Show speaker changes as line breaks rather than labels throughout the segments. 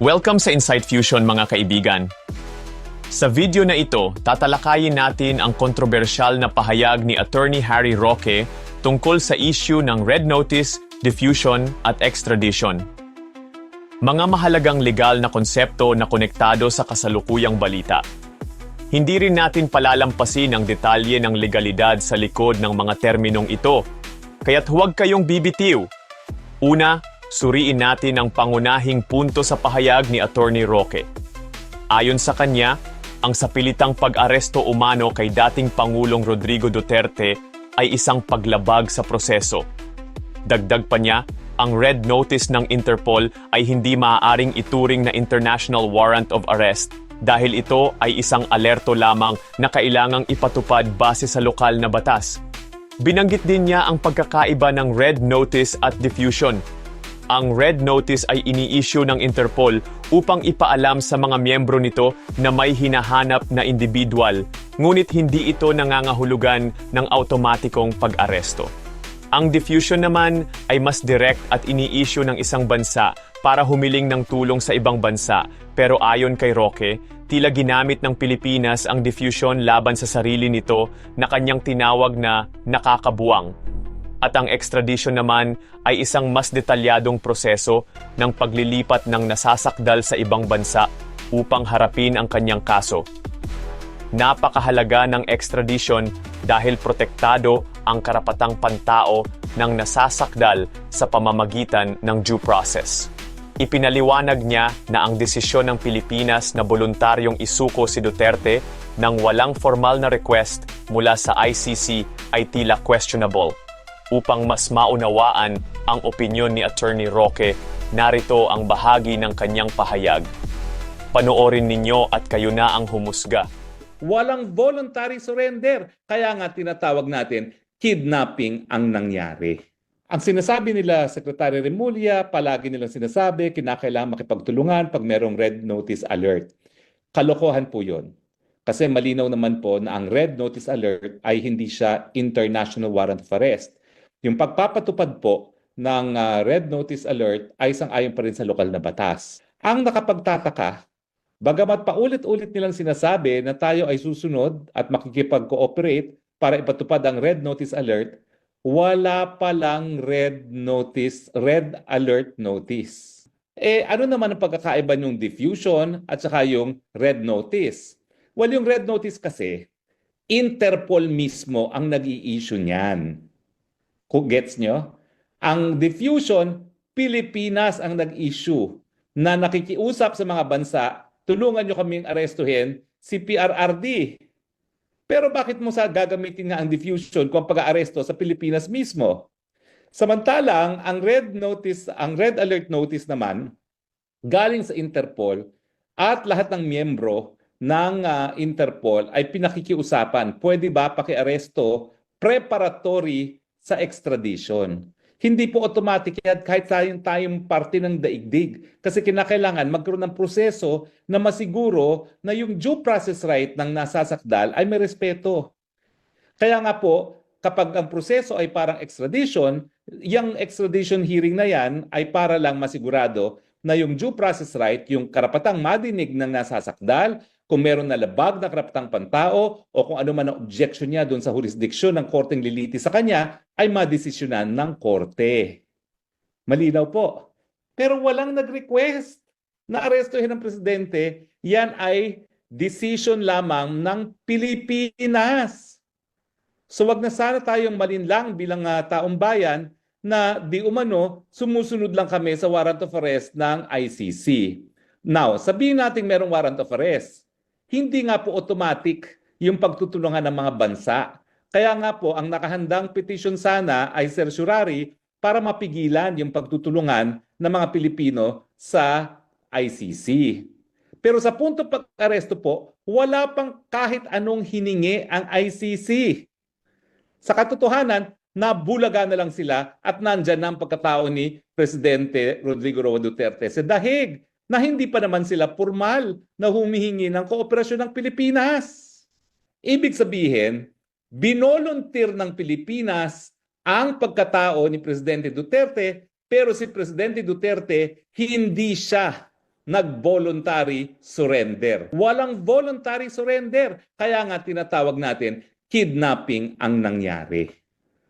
Welcome sa Insight Fusion mga kaibigan. Sa video na ito, tatalakayin natin ang kontrobersyal na pahayag ni Attorney Harry Roque tungkol sa issue ng Red Notice, Diffusion at Extradition. Mga mahalagang legal na konsepto na konektado sa kasalukuyang balita. Hindi rin natin palalampasin ang detalye ng legalidad sa likod ng mga terminong ito, kaya't huwag kayong bibitiw. Una, suriin natin ang pangunahing punto sa pahayag ni Attorney Roque. Ayon sa kanya, ang sapilitang pag-aresto umano kay dating Pangulong Rodrigo Duterte ay isang paglabag sa proseso. Dagdag pa niya, ang red notice ng Interpol ay hindi maaaring ituring na international warrant of arrest dahil ito ay isang alerto lamang na kailangang ipatupad base sa lokal na batas. Binanggit din niya ang pagkakaiba ng red notice at diffusion ang red notice ay ini-issue ng Interpol upang ipaalam sa mga miyembro nito na may hinahanap na individual, ngunit hindi ito nangangahulugan ng automatikong pag-aresto. Ang diffusion naman ay mas direct at ini-issue ng isang bansa para humiling ng tulong sa ibang bansa, pero ayon kay Roque, tila ginamit ng Pilipinas ang diffusion laban sa sarili nito na kanyang tinawag na nakakabuwang at ang extradition naman ay isang mas detalyadong proseso ng paglilipat ng nasasakdal sa ibang bansa upang harapin ang kanyang kaso. Napakahalaga ng extradition dahil protektado ang karapatang pantao ng nasasakdal sa pamamagitan ng due process. Ipinaliwanag niya na ang desisyon ng Pilipinas na voluntaryong isuko si Duterte nang walang formal na request mula sa ICC ay tila questionable upang mas maunawaan ang opinyon ni Attorney Roque, narito ang bahagi ng kanyang pahayag. Panoorin ninyo at kayo na ang humusga.
Walang voluntary surrender. Kaya nga tinatawag natin kidnapping ang nangyari. Ang sinasabi nila, Secretary Remulla, palagi nilang sinasabi, kinakailangan makipagtulungan pag merong red notice alert. Kalokohan po yon. Kasi malinaw naman po na ang red notice alert ay hindi siya international warrant of arrest. Yung pagpapatupad po ng ah, red notice alert ay sang-ayon pa rin sa lokal na batas. Ang nakapagtataka, bagamat paulit-ulit nilang sinasabi na tayo ay susunod at makikipag-cooperate para ipatupad ang red notice alert, wala palang red notice, red alert notice. Eh ano naman ang pagkakaiba ng diffusion at saka yung red notice? Well, yung red notice kasi, Interpol mismo ang nag-i-issue niyan. Gets nyo? Ang diffusion, Pilipinas ang nag-issue na nakikiusap sa mga bansa, tulungan nyo kaming arestuhin si PRRD. Pero bakit mo sa gagamitin nga ang diffusion kung pag-aaresto sa Pilipinas mismo? Samantalang, ang red notice, ang red alert notice naman, galing sa Interpol at lahat ng miyembro ng ah, Interpol ay pinakikiusapan, pwede ba pakiaresto preparatory sa extradition. Hindi po automatic yan kahit tayong tayong parte ng daigdig. Kasi kinakailangan magkaroon ng proseso na masiguro na yung due process right ng nasasakdal ay may respeto. Kaya nga po, kapag ang proseso ay parang extradition, yung extradition hearing na yan ay para lang masigurado na yung due process right, yung karapatang madinig ng nasasakdal, kung meron na labag na karapatang pantao o kung ano man ang objection niya doon sa jurisdiction ng korteng liliti sa kanya, ay madesisyonan ng korte. Malinaw po. Pero walang nag-request na arestuhin ng presidente, yan ay decision lamang ng Pilipinas. So wag na sana tayong malinlang bilang ah, taong bayan na di umano sumusunod lang kami sa warrant of arrest ng ICC. Now, sabihin natin merong warrant of arrest. Hindi nga po automatic yung pagtutulungan ng mga bansa. Kaya nga po, ang nakahandang petition sana ay certiorari para mapigilan yung pagtutulungan ng mga Pilipino sa ICC. Pero sa punto pag-aresto po, wala pang kahit anong hiningi ang ICC. Sa katotohanan, nabulaga na lang sila at nandyan na ang pagkatao ni Presidente Rodrigo Roa Duterte sa dahig na hindi pa naman sila formal na humihingi ng kooperasyon ng Pilipinas. Ibig sabihin, binolunteer ng Pilipinas ang pagkatao ni Presidente Duterte pero si Presidente Duterte hindi siya nag-voluntary surrender. Walang voluntary surrender. Kaya nga tinatawag natin kidnapping ang nangyari.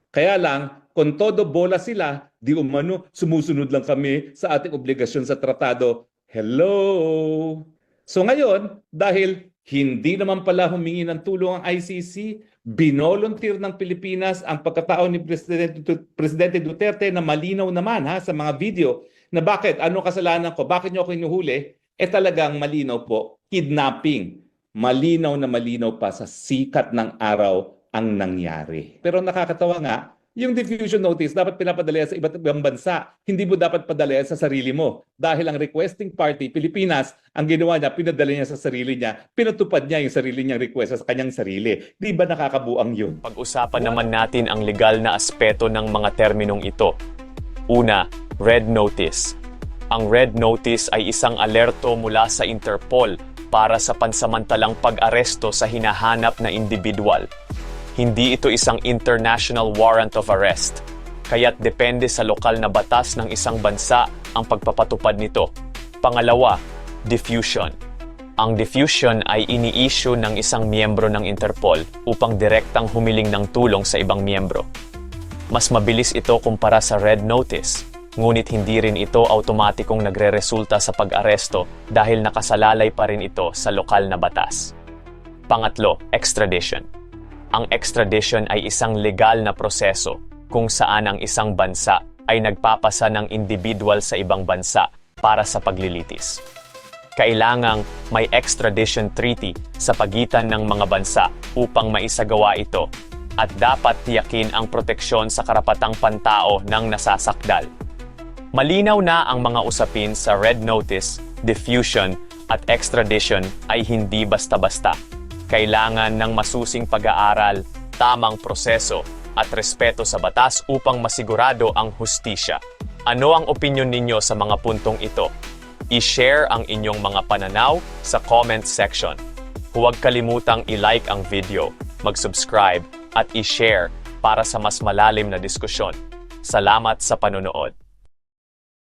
Kaya lang, kung todo bola sila, di umano, sumusunod lang kami sa ating obligasyon sa tratado. Hello! So ngayon, dahil hindi naman pala humingi ng tulong ang ICC, binolunteer ng Pilipinas ang pagkatao ni Presidente, Presidente Duterte na malinaw naman ha, sa mga video na bakit, ano kasalanan ko, bakit niyo ako inuhuli, eh talagang malinaw po, kidnapping. Malinaw na malinaw pa sa sikat ng araw ang nangyari. Pero nakakatawa nga, yung diffusion notice dapat pinapadala sa iba't ibang bansa. Hindi mo dapat padala sa sarili mo. Dahil ang requesting party, Pilipinas, ang ginawa niya, pinadala niya sa sarili niya, pinatupad niya yung sarili niyang request sa kanyang sarili. Di ba nakakabuang yun?
Pag-usapan naman natin ang legal na aspeto ng mga terminong ito. Una, red notice. Ang red notice ay isang alerto mula sa Interpol para sa pansamantalang pag-aresto sa hinahanap na individual. Hindi ito isang international warrant of arrest, kaya't depende sa lokal na batas ng isang bansa ang pagpapatupad nito. Pangalawa, diffusion. Ang diffusion ay ini-issue ng isang miyembro ng Interpol upang direktang humiling ng tulong sa ibang miyembro. Mas mabilis ito kumpara sa red notice, ngunit hindi rin ito automatikong nagre-resulta sa pag-aresto dahil nakasalalay pa rin ito sa lokal na batas. Pangatlo, extradition. Ang extradition ay isang legal na proseso kung saan ang isang bansa ay nagpapasa ng individual sa ibang bansa para sa paglilitis. Kailangang may extradition treaty sa pagitan ng mga bansa upang maisagawa ito at dapat tiyakin ang proteksyon sa karapatang pantao ng nasasakdal. Malinaw na ang mga usapin sa red notice, diffusion at extradition ay hindi basta-basta. Kailangan ng masusing pag-aaral, tamang proseso at respeto sa batas upang masigurado ang hustisya. Ano ang opinion ninyo sa mga puntong ito? I-share ang inyong mga pananaw sa comment section. Huwag kalimutang i-like ang video, mag-subscribe at i-share para sa mas malalim na diskusyon. Salamat sa panonood.